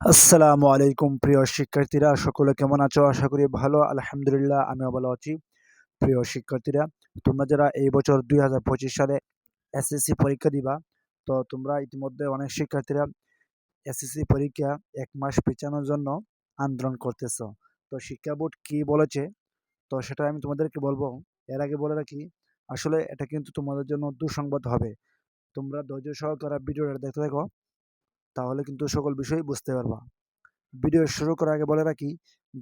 আসসালামু আলাইকুম প্রিয় শিক্ষার্থীরা, সকলে কেমন আছো? আশা করি ভালো, আলহামদুলিল্লাহ, আমিও ভালো আছি। প্রিয় শিক্ষার্থীরা, তোমরা যারা এই বছর দুই হাজার পঁচিশ সালে এসএসসি পরীক্ষা দিবা, তো তোমরা ইতিমধ্যে অনেক শিক্ষার্থীরা এসএসসি পরীক্ষা এক মাস পেছানোর জন্য আন্দোলন করতেছ। তো শিক্ষা বোর্ড কী বলেছে? তো সেটা আমি তোমাদেরকে বলব। এর আগে বলে রাখি, আসলে এটা কিন্তু তোমাদের জন্য দুঃসংবাদ হবে। তোমরা ধৈর্য সহকারে ভিডিওটা দেখতে থাকো। তাহলে কিন্তু সকল বিষয় বুঝতে পারবা। ভিডিও শুরু করার আগে বলে রাখি,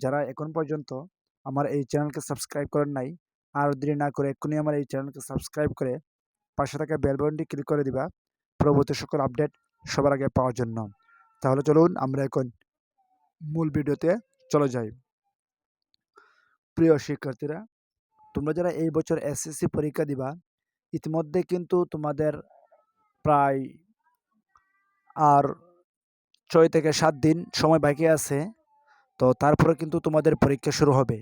যারা এখন পর্যন্ত আমার এই চ্যানেলকে সাবস্ক্রাইব করেন নাই, আর দেরি না করে এক্ষুনি আমার এই চ্যানেলকে সাবস্ক্রাইব করে পাশে থাকা বেল বাটনটি ক্লিক করে দিবা, পরবর্তী সকল আপডেট সবার আগে পাওয়ার জন্য। তাহলে চলুন আমরা এখন মূল ভিডিওতে চলে যাই। প্রিয় শিক্ষার্থীরা, তোমরা যারা এই বছর এসএসসি পরীক্ষা দিবা, ইতিমধ্যে কিন্তু তোমাদের প্রায় আর ছয় থেকে সাত দিন সময় বাকি আছে, তো তারপরে কিন্তু তোমাদের পরীক্ষা শুরু হবে।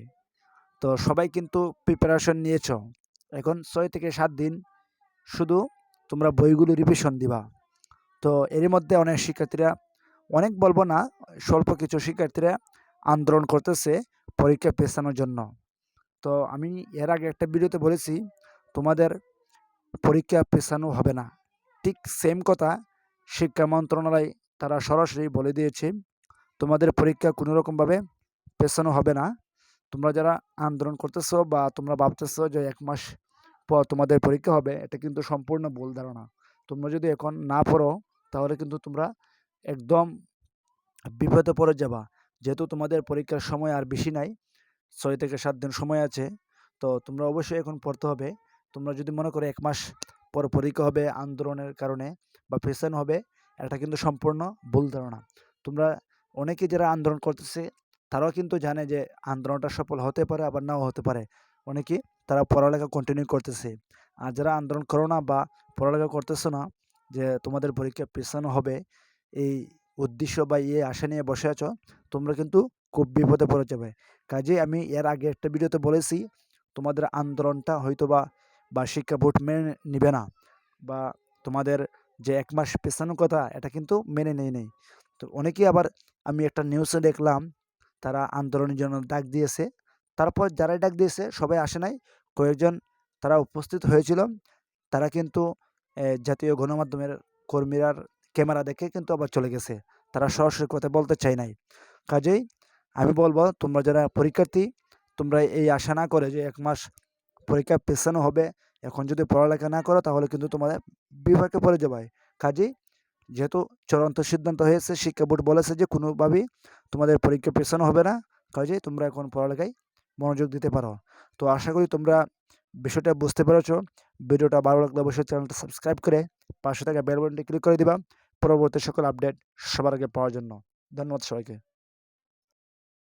তো সবাই কিন্তু প্রিপারেশন নিয়েছ। এখন ছয় থেকে সাত দিন শুধু তোমরা বইগুলো রিভিশন দিবা। তো এরই মধ্যে অনেক শিক্ষার্থীরা, অনেক বলব না, স্বল্প কিছু শিক্ষার্থীরা আন্দোলন করতেছে পরীক্ষা পেছানোর জন্য। তো আমি এর আগে একটা ভিডিওতে বলেছি, তোমাদের পরীক্ষা পেছানো হবে না। ঠিক সেম কথা শিক্ষা মন্ত্রণালয় তারা সরাসরি বলে দিয়েছে, তোমাদের পরীক্ষা কোনো রকমভাবে পেছানো হবে না। তোমরা যারা আন্দোলন করতেছো বা তোমরা ভাবতেছো যে এক মাস পর তোমাদের পরীক্ষা হবে, এটা কিন্তু সম্পূর্ণ ভুল ধারণা। তোমরা যদি এখন না পড়ো, তাহলে কিন্তু তোমরা একদম বিপদে পড়ে যাবা। যেহেতু তোমাদের পরীক্ষার সময় আর বেশি নাই, ছয় থেকে সাত দিন সময় আছে, তো তোমরা অবশ্যই এখন পড়তে হবে। তোমরা যদি মনে করো এক মাস পর পরীক্ষা হবে আন্দোলনের কারণে বা পেছানো হবে এটা কিন্তু সম্পূর্ণ ভুল ধারণা। তোমরা অনেকে যারা আন্দোলন করতেছে, তারাও কিন্তু জানে যে আন্দোলনটা সফল হতে পারে, আবার নাও হতে পারে। অনেকে তারা পড়ালেখা কন্টিনিউ করতেছে। আর যারা আন্দোলন করো না বা পড়ালেখা করতেছো না, যে তোমাদের পরীক্ষা পেছানো হবে, এই উদ্দেশ্য বা ইয়ে আশা নিয়ে বসে আছো, তোমরা কিন্তু খুব বিপদে পড়ে যাবে। কাজে আমি এর আগে একটা ভিডিওতে বলেছি, তোমাদের আন্দোলনটা হয়তো বা শিক্ষা বোর্ড মেনে নিবে না, বা তোমাদের যে এক মাস পেছানোর কথা, এটা কিন্তু মেনে নেই নেই। তো অনেকেই আবার আমি একটা নিউজে দেখলাম, তারা আন্দোলনের জন্য ডাক দিয়েছে। তারপর যারাই ডাক দিয়েছে, সবাই আসে নাই। কয়েকজন তারা উপস্থিত হয়েছিল। তারা কিন্তু জাতীয় গণমাধ্যমের কর্মীরার ক্যামেরা দেখে কিন্তু আবার চলে গেছে। তারা সরাসরি কথা বলতে চায় নাই। কাজেই আমি বলব, তোমরা যারা পরীক্ষার্থী, তোমরা এই আশা না করে যে এক মাস পরীক্ষা পেছানো হবে এখন যদি পড়ালেখা না করো, তাহলে কিন্তু তোমাদের বিভাগে পড়ে যাবে। কাজেই যেহেতু চূড়ান্ত সিদ্ধান্ত হয়েছে, শিক্ষা বোর্ড বলেছে যে কোনোভাবেই তোমাদের পরীক্ষা পেছানো হবে না। কাজেই তোমরা এখন পড়ালেখায় মনোযোগ দিতে পারো। তো আশা করি তোমরা বিষয়টা বুঝতে পেরেছ। ভিডিওটা ভালো লাগলে অবশ্যই চ্যানেলটা সাবস্ক্রাইব করে পাশে থাকা বেল বাটনটি ক্লিক করে দিবা। পরবর্তী সকল আপডেট সবার আগে পাওয়ার জন্য। ধন্যবাদ সবাইকে।